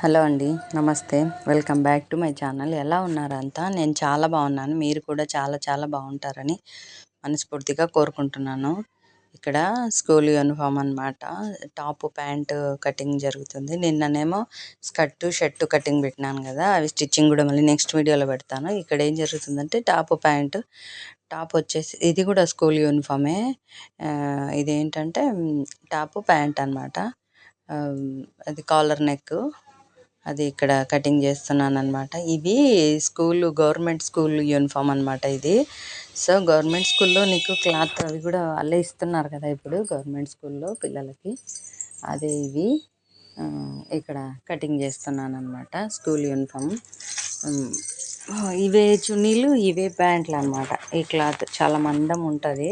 Hello అండి నమస్తే. Welcome back to my channel. ఎలా ఉన్నారంతా నేను చాలా బాగున్నాను. మీరు కూడా చాలా చాలా బాగుంటారని మనస్ఫూర్తిగా కోరుకుంటున్నాను. ఇక్కడ స్కూల్ యూనిఫామ్ అనమాట టాప్ ప్యాంట్ కటింగ్ జరుగుతుంది. నిన్ననేమో స్కర్ట్ షర్ట్ కటింగ్ పెట్టినాను కదా. అవి స్టిచ్చింగ్ కూడా మళ్ళీ నెక్స్ట్ వీడియోలో పెడతాను. ఇక్కడ ఏం జరుగుతుందంటే టాప్ ప్యాంట్. టాప్ వచ్చేసి ఇది కూడా స్కూల్ యూనిఫామే. ఇదేంటంటే టాప్ ప్యాంట్ అనమాట అది కాలర్ నెక్ అది ఇక్కడ కటింగ్ చేస్తున్నాను అనమాట ఇవి స్కూల్ గవర్నమెంట్ స్కూల్ యూనిఫామ్ అనమాట ఇది. సో గవర్నమెంట్ స్కూల్లో నీకు క్లాత్ అవి కూడా అల్లే ఇస్తున్నారు కదా ఇప్పుడు గవర్నమెంట్ స్కూల్లో పిల్లలకి. అదే ఇవి ఇక్కడ కటింగ్ చేస్తున్నాను అనమాట స్కూల్ యూనిఫామ్. ఇవే చున్నీలు ఇవే ప్యాంట్లు అనమాట ఈ క్లాత్ చాలా మందం ఉంటుంది.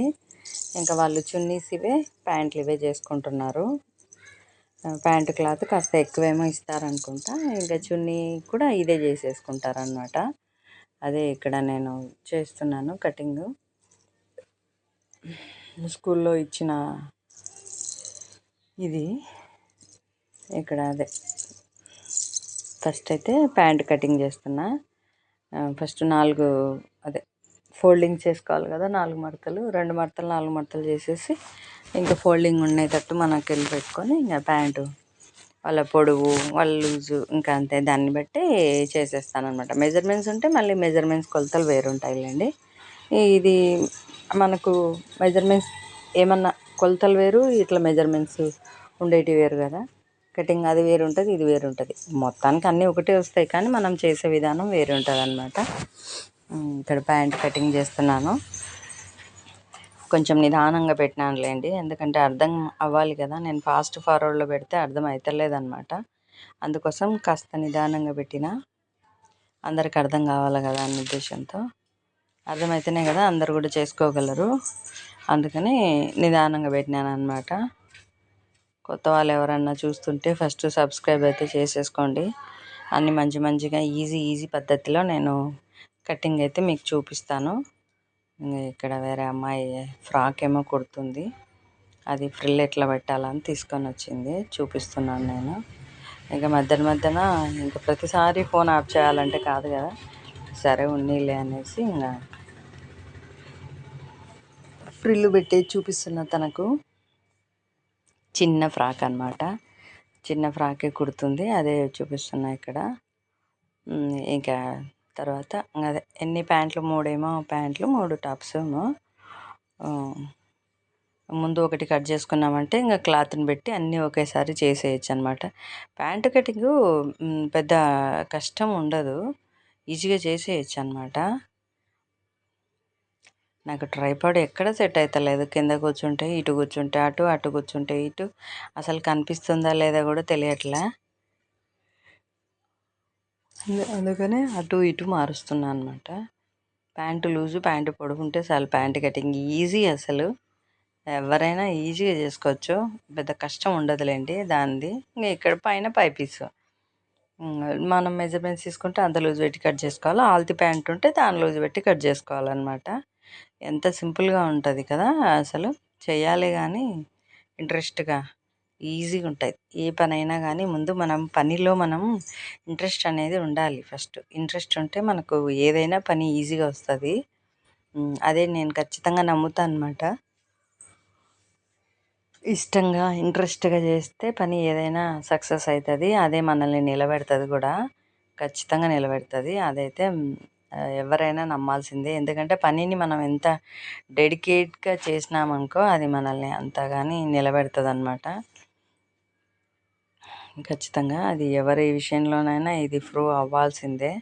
ఇంకా వాళ్ళు చున్నీస్ ఇవే ప్యాంట్లు ఇవే చేసుకుంటున్నారు. ప్యాంటు క్లాత్ కాస్త ఎక్కువేమో ఇస్తారనుకుంటా. ఇంకా చున్నీ కూడా ఇదే చేసేసుకుంటారనమాట అదే ఇక్కడ నేను చేస్తున్నాను కటింగ్. స్కూల్లో ఇచ్చిన ఇది ఇక్కడ అదే. ఫస్ట్ అయితే ప్యాంట్ కటింగ్ చేస్తున్నా. ఫస్ట్ నాలుగు అదే ఫోల్డింగ్ చేసుకోవాలి కదా నాలుగు మడతలు రెండు మడతలు నాలుగు మడతలు చేసేసి ఇంకా ఫోల్డింగ్ ఉండేటట్టు మనకి వెళ్ళి పెట్టుకొని ఇంకా ప్యాంటు వాళ్ళ పొడవు వాళ్ళ లూజు ఇంకా అంతే. దాన్ని బట్టి చేసేస్తానమాట మెజర్మెంట్స్ ఉంటే మళ్ళీ మెజర్మెంట్స్ కొలతలు వేరు ఉంటాయిలేండి ఇది మనకు మెజర్మెంట్స్ ఏమన్నా కొలతలు వేరు ఇట్లా మెజర్మెంట్స్ ఉండేటివి వేరు కదా. కటింగ్ అది వేరు ఉంటుంది ఇది వేరు ఉంటుంది మొత్తానికి అన్నీ ఒకటే వస్తాయి కానీ మనం చేసే విధానం వేరు ఉంటుంది అనమాట ఇక్కడ ప్యాంట్ కటింగ్ చేస్తున్నాను. కొంచెం నిదానంగా పెట్టినానులేండి. ఎందుకంటే అర్థం అవ్వాలి కదా నేను ఫాస్ట్ ఫార్వర్డ్లో పెడితే అర్థం అవుతలేదనమాట అందుకోసం కాస్త నిదానంగా పెట్టిన అందరికి అర్థం కావాలి కదా అన్న ఉద్దేశంతో. అర్థమైతేనే కదా అందరు కూడా చేసుకోగలరు. అందుకని నిదానంగా పెట్టినాను అనమాట కొత్త వాళ్ళు ఎవరన్నా చూస్తుంటే ఫస్ట్ సబ్స్క్రైబ్ అయితే చేసేసుకోండి. అన్ని మంచి మంచిగా ఈజీ ఈజీ పద్ధతిలో నేను కటింగ్ అయితే మీకు చూపిస్తాను. ఇక్కడ వేరే అమ్మాయి ఫ్రాక్ ఏమో కుడుతుంది. అది ఫ్రిల్ ఎట్లా పెట్టాలని తీసుకొని వచ్చింది చూపిస్తున్నాను నేను. ఇంకా మధ్యన మధ్యన ఇంకా ప్రతిసారి ఫోన్ ఆఫ్ చేయాలంటే కాదు కదా. సరే ఉన్నీలే అనేసి ఇంకా ఫ్రిల్లు పెట్టి చూపిస్తున్న తనకు. చిన్న ఫ్రాక్ అనమాట చిన్న ఫ్రాకే కుడుతుంది. అదే చూపిస్తున్నా ఇక్కడ. ఇంకా తర్వాత అదే ఎన్ని ప్యాంట్లు మూడేమో ప్యాంట్లు మూడు టాప్స్ ఏమో ముందు ఒకటి కట్ చేసుకున్నామంటే ఇంకా క్లాత్ని పెట్టి అన్నీ ఒకేసారి చేసేయచ్చు అనమాట ప్యాంటు కటింగ్ పెద్ద కష్టం ఉండదు. ఈజీగా చేసేయచ్చు అనమాట నాకు ట్రైపాడ్ ఎక్కడ సెట్ అవుతలేదు కింద కూర్చుంటే ఇటు కూర్చుంటే అటు అటు కూర్చుంటే ఇటు. అసలు కనిపిస్తుందా లేదా కూడా తెలియట్లే. అందుకనే అటు ఇటు మారుస్తున్నాను అనమాట ప్యాంటు లూజు ప్యాంటు పొడుగుంటే చాలు ప్యాంటు కటింగ్ ఈజీ అసలు. ఎవరైనా ఈజీగా చేసుకోవచ్చు. పెద్ద కష్టం ఉండదులేండి దానిది. ఇంకా ఇక్కడ పైన పైపీస్ మనం మెజర్మెంట్స్ తీసుకుంటే అంత లూజ్ పెట్టి కట్ చేసుకోవాలి? ఆల్తి ప్యాంట్ ఉంటే దాని లూజ్ పెట్టి కట్ చేసుకోవాలన్నమాట. ఎంత సింపుల్గా ఉంటుంది కదా అసలు. చేయాలి కానీ ఇంట్రెస్ట్గా. ఈజీగా ఉంటుంది ఏ పనైనా కానీ ముందు మనం పనిలో మనం ఇంట్రెస్ట్ అనేది ఉండాలి ఫస్ట్. ఇంట్రెస్ట్ ఉంటే మనకు ఏదైనా పని ఈజీగా వస్తుంది. అదే నేను ఖచ్చితంగా నమ్ముతాను అనమాట ఇష్టంగా ఇంట్రెస్ట్గా చేస్తే పని ఏదైనా సక్సెస్ అవుతుంది అదే మనల్ని నిలబెడుతుంది కూడా. ఖచ్చితంగా నిలబెడుతుంది. అదైతే ఎవరైనా నమ్మాల్సిందే. ఎందుకంటే పనిని మనం ఎంత డెడికేట్గా చేసినామనుకో అది మనల్ని అంతగాని నిలబెడుతుంది అనమాట ఖచ్చితంగా. అది ఎవరి విషయంలోనైనా ఇది ప్రూవ్ అవ్వాల్సిందే.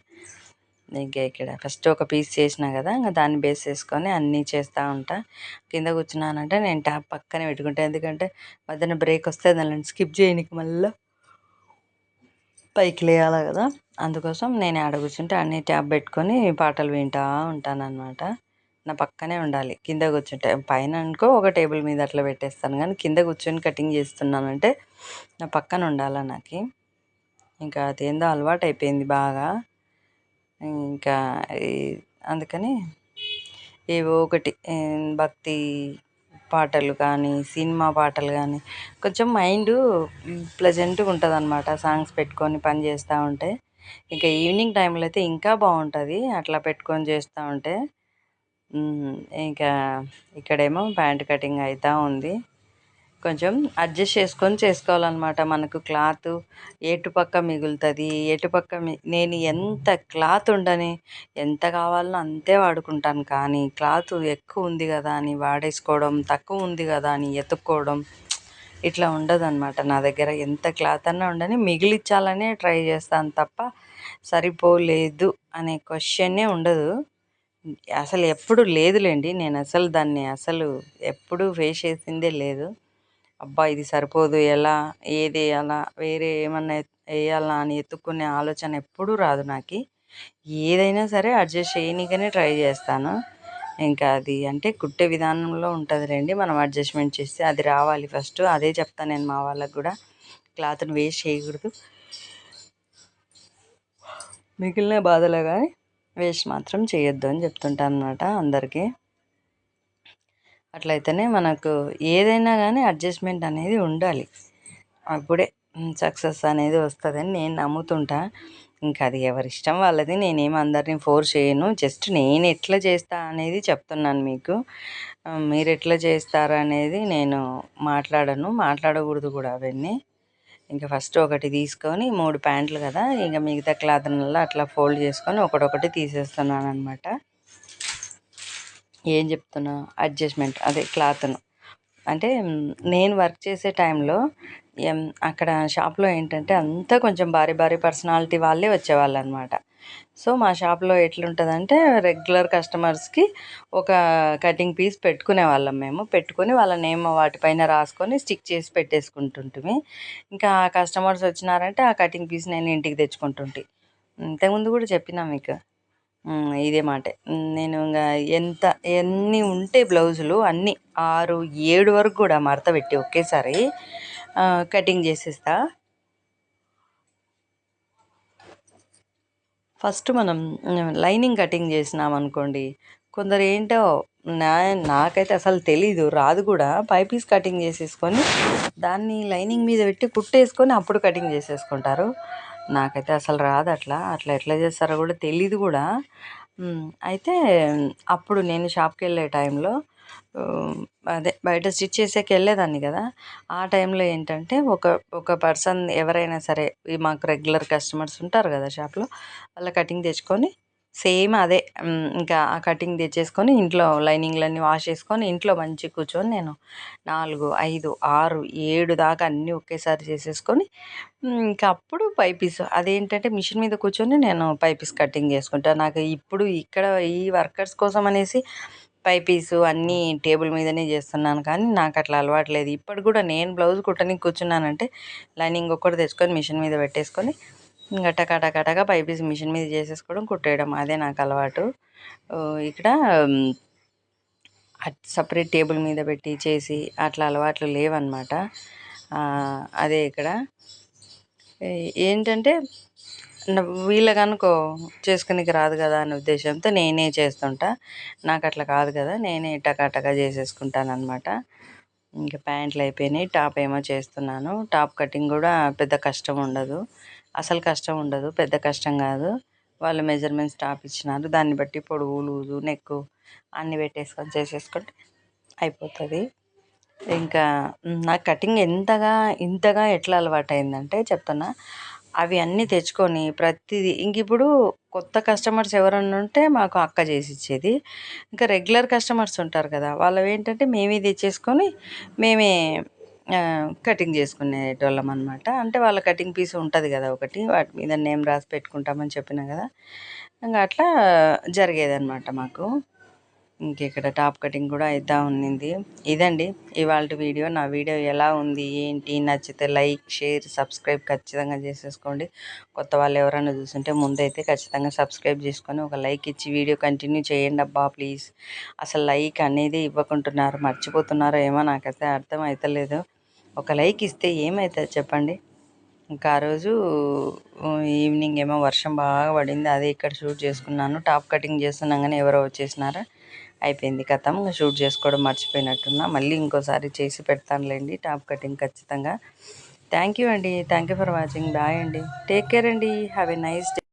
ఇంకా ఇక్కడ ఫస్ట్ ఒక పీస్ చేసినా కదా ఇంకా దాన్ని బేస్ చేసుకొని అన్నీ చేస్తూ ఉంటా. కింద కూర్చున్నానంటే నేను ట్యాప్ పక్కనే పెట్టుకుంటా. ఎందుకంటే మధ్యన బ్రేక్ వస్తే దాన్ని స్కిప్ చేయనికి మళ్ళీ పైకి లేయాలి కదా. అందుకోసం నేను ఆడ కూర్చుంటే అన్ని ట్యాప్ పెట్టుకొని పాటలు వింటూ ఉంటానన్నమాట. నా పక్కనే ఉండాలి. కింద కూర్చుంటే పైన అనుకో ఒక టేబుల్ మీద అట్లా పెట్టేస్తాను. కానీ కింద కూర్చొని కటింగ్ చేస్తున్నానంటే నా పక్కన ఉండాలి నాకు? ఇంకా అదేందో అలవాటు అయిపోయింది బాగా. ఇంకా అందుకని ఏవో ఒకటి భక్తి పాటలు కానీ సినిమా పాటలు కానీ కొంచెం మైండ్ ప్లెజెంట్గా ఉంటుంది అనమాట సాంగ్స్ పెట్టుకొని పని చేస్తూ ఉంటే. ఇంకా ఈవినింగ్ టైంలో అయితే ఇంకా బాగుంటుంది. అట్లా పెట్టుకొని చేస్తూ ఉంటే. ఇంకా ఇక్కడేమో ప్యాంట్ కటింగ్ అవుతూ ఉంది. కొంచెం అడ్జస్ట్ చేసుకొని చేసుకోవాలన్నమాట. మనకు క్లాత్ ఎటుపక్క మిగులుతుంది ఎటుపక్క నేను ఎంత క్లాత్ ఉండని ఎంత కావాలో అంతే వాడుకుంటాను. కానీ క్లాత్ ఎక్కువ ఉంది కదా అని వాడేసుకోవడం తక్కువ ఉంది కదా అని ఎత్తుక్కోవడం ఇట్లా ఉండదన్నమాట. నా దగ్గర ఎంత క్లాత్ అన్నా ఉండని మిగిలిచ్చాలనే ట్రై చేస్తాను తప్ప సరిపోలేదు అనే క్వశ్చన్నే ఉండదు. అసలు ఎప్పుడు లేదులేండి. నేను అసలు దాన్ని అసలు ఎప్పుడు ఫేస్ చేసిందే లేదు. అబ్బా! ఇది సరిపోదు. ఎలా? ఏది వేయాలా? వేరే ఏమన్నా వేయాలా అని ఎత్తుక్కునే ఆలోచన ఎప్పుడూ రాదు నాకు. ఏదైనా సరే అడ్జస్ట్ చేయనికనే ట్రై చేస్తాను. ఇంకా అది అంటే కుట్టే విధానంలో ఉంటుంది మనం అడ్జస్ట్మెంట్ చేస్తే అది రావాలి ఫస్ట్. అదే చెప్తాను నేను మా వాళ్ళకు కూడా. క్లాత్ని వేస్ట్ చేయకూడదు. మిగిలిన బాధలు కానీ వేస్ట్ మాత్రం చేయొద్దు అని చెప్తుంటాను అనమాట అందరికీ. అట్లయితేనే మనకు ఏదైనా కానీ అడ్జస్ట్మెంట్ అనేది ఉండాలి. అప్పుడే సక్సెస్ అనేది వస్తుందని నేను నమ్ముతుంటా. ఇంకా అది ఎవరి ఇష్టం వాళ్ళది నేనేం అందరినీ ఫోర్స్ చేయను. జస్ట్ నేను ఎట్లా చేస్తా అనేది చెప్తున్నాను మీకు. మీరు ఎట్లా చేస్తారనేది నేను మాట్లాడను. మాట్లాడకూడదు కూడా అవన్నీ. ఇంకా ఫస్ట్ ఒకటి తీసుకొని మూడు ప్యాంట్లు కదా ఇంకా మిగతా క్లాత్ అట్లా ఫోల్డ్ చేసుకొని ఒకటొకటి తీసేస్తున్నాను అనమాట ఏం చెప్తున్నా? అడ్జస్ట్మెంట్ అదే క్లాత్ను. అంటే నేను వర్క్ చేసే టైంలో అక్కడ షాప్లో ఏంటంటే అంతా కొంచెం భారీ భారీ పర్సనాలిటీ వాళ్ళే వచ్చేవాళ్ళు అనమాట సో మా షాప్లో ఎట్లుంటుందంటే రెగ్యులర్ కస్టమర్స్కి ఒక కటింగ్ పీస్ పెట్టుకునే వాళ్ళం మేము. పెట్టుకొని వాళ్ళ నేమ్ వాటిపైన రాసుకొని స్టిక్ చేసి పెట్టేసుకుంటుంటిమి. ఇంకా ఆ కస్టమర్స్ వచ్చినారంటే ఆ కటింగ్ పీస్ నేను ఇంటికి తెచ్చుకుంటుంటే. ఇంతకుముందు కూడా చెప్పినా మీకు. ఇదే మాట. నేను ఇంకా ఎంత ఎన్ని ఉంటే బ్లౌజులు అన్నీ ఆరు ఏడు వరకు కూడా మడత పెట్టి ఒకేసారి కటింగ్ చేసేస్తా. ఫస్ట్ మనం లైనింగ్ కటింగ్ చేసినాం అనుకోండి కొందరు ఏంటో నా నాకైతే అసలు తెలీదు రాదు కూడా. పై పీస్ కటింగ్ చేసేసుకొని దాన్ని లైనింగ్ మీద పెట్టి కుట్టేసుకొని అప్పుడు కటింగ్ చేసేసుకుంటారు. నాకైతే అసలు రాదు అట్లా. అట్లా ఎట్లా చేస్తారో కూడా తెలీదు కూడా. అయితే అప్పుడు నేను షాప్కి వెళ్ళే టైంలో అదే బయట స్టిచ్ చేసేకి వెళ్ళేదాన్ని కదా. ఆ టైంలో ఏంటంటే ఒక ఒక పర్సన్ ఎవరైనా సరే మాకు రెగ్యులర్ కస్టమర్స్ ఉంటారు కదా షాప్లో వాళ్ళ కటింగ్ తెచ్చుకొని సేమ్ అదే ఇంకా ఆ కటింగ్ తెచ్చేసుకొని ఇంట్లో లైనింగ్లన్నీ వాష్ చేసుకొని ఇంట్లో మంచి కూర్చొని నేను నాలుగు ఐదు ఆరు ఏడు దాకా అన్నీ ఒకేసారి చేసేసుకొని ఇంకా అప్పుడు పైపీస్ అదేంటంటే మిషన్ మీద కూర్చొని నేను పైపీస్ కటింగ్ చేసుకుంటాను నాకు ఇప్పుడు ఇక్కడ ఈ వర్కర్స్ కోసం అనేసి పైపీసు అన్నీ టేబుల్ మీదనే చేస్తున్నాను. కానీ నాకు అట్లా అలవాటు లేదు ఇప్పటికి కూడా నేను బ్లౌజ్ కుట్టడానికి కూర్చున్నానంటే లైనింగ్ ఒక్కటి తెచ్చుకొని మిషన్ మీద పెట్టేసుకొని గటకటకటగా టకా పైపీస్ మిషన్ మీద చేసేసుకోవడం కుట్టేయడం అదే నాకు అలవాటు. ఇక్కడ సపరేట్ టేబుల్ మీద పెట్టి చేసి అట్లా అలవాట్లు లేవన్నమాట. అదే ఇక్కడ. ఏంటంటే వీళ్ళకనుకో చేసుకునేకి రాదు కదా అనే ఉద్దేశంతో నేనే చేస్తుంటా. నాకు అట్లా కాదు కదా నేనే టకాటకా చేసేసుకుంటాను అనమాట ఇంకా ప్యాంట్లు అయిపోయినాయి టాప్ ఏమో చేస్తున్నాను. టాప్ కటింగ్ కూడా పెద్ద కష్టం ఉండదు. అసలు కష్టం ఉండదు పెద్ద కష్టం కాదు. వాళ్ళు మెజర్మెంట్స్ టాప్ ఇచ్చినారు. దాన్ని బట్టి పొడవు లూజు నెక్ అన్నీ పెట్టేసుకొని చేసేసుకుంటే అయిపోతుంది. ఇంకా నా కటింగ్ ఎంతగా ఇంతగా ఎట్లా అలవాటు అయిందంటే చెప్తున్నా. అవి అన్నీ తెచ్చుకొని ప్రతిదీ ఇంక ఇప్పుడు కొత్త కస్టమర్స్ ఎవరన్నా ఉంటే మాకు అక్క చేసి ఇచ్చేది. ఇంకా రెగ్యులర్ కస్టమర్స్ ఉంటారు కదా వాళ్ళవి ఏంటంటే మేమే తెచ్చేసుకొని మేమే కటింగ్ చేసుకునేటోళ్ళం అనమాట అంటే వాళ్ళ కటింగ్ పీస్ ఉంటుంది కదా ఒకటి వాటి మీద నేమ్ రాసి పెట్టుకుంటామని చెప్పిన కదా ఇంకా అట్లా జరిగేదన్నమాట మాకు. ఇక్కడ టాప్ కటింగ్ కూడా అవుతా ఉన్నింది. ఇదండి ఇవాళ వీడియో. నా వీడియో ఎలా ఉంది ఏంటి నచ్చితే లైక్ షేర్ సబ్స్క్రైబ్ ఖచ్చితంగా చేసేసుకోండి. కొత్త వాళ్ళు ఎవరైనా చూస్తుంటే ముందైతే ఖచ్చితంగా సబ్స్క్రైబ్ చేసుకొని ఒక లైక్ ఇచ్చి వీడియో కంటిన్యూ చేయండి అబ్బా ప్లీజ్. అసలు లైక్ అనేది ఇవ్వకుంటున్నారు మర్చిపోతున్నారో ఏమో నాకైతే అర్థం అవుతలేదు ఒక లైక్ ఇస్తే ఏమవుతుంది చెప్పండి? ఇంకా ఆ రోజు ఈవినింగ్ ఏమో వర్షం బాగా పడింది అదే ఇక్కడ షూట్ చేసుకున్నాను. టాప్ కటింగ్ చేస్తున్నాగానే ఎవరో వచ్చేసినారా? అయిపోయింది కథం. షూట్ చేసుకోవడం మర్చిపోయినట్టున్నా. మళ్ళీ ఇంకోసారి చేసి పెడతానులేండి టాప్ కటింగ్ ఖచ్చితంగా. థ్యాంక్ యూ అండి. Thank you for watching. Bye అండి. టేక్ కేర్ అండి. Have a nice day.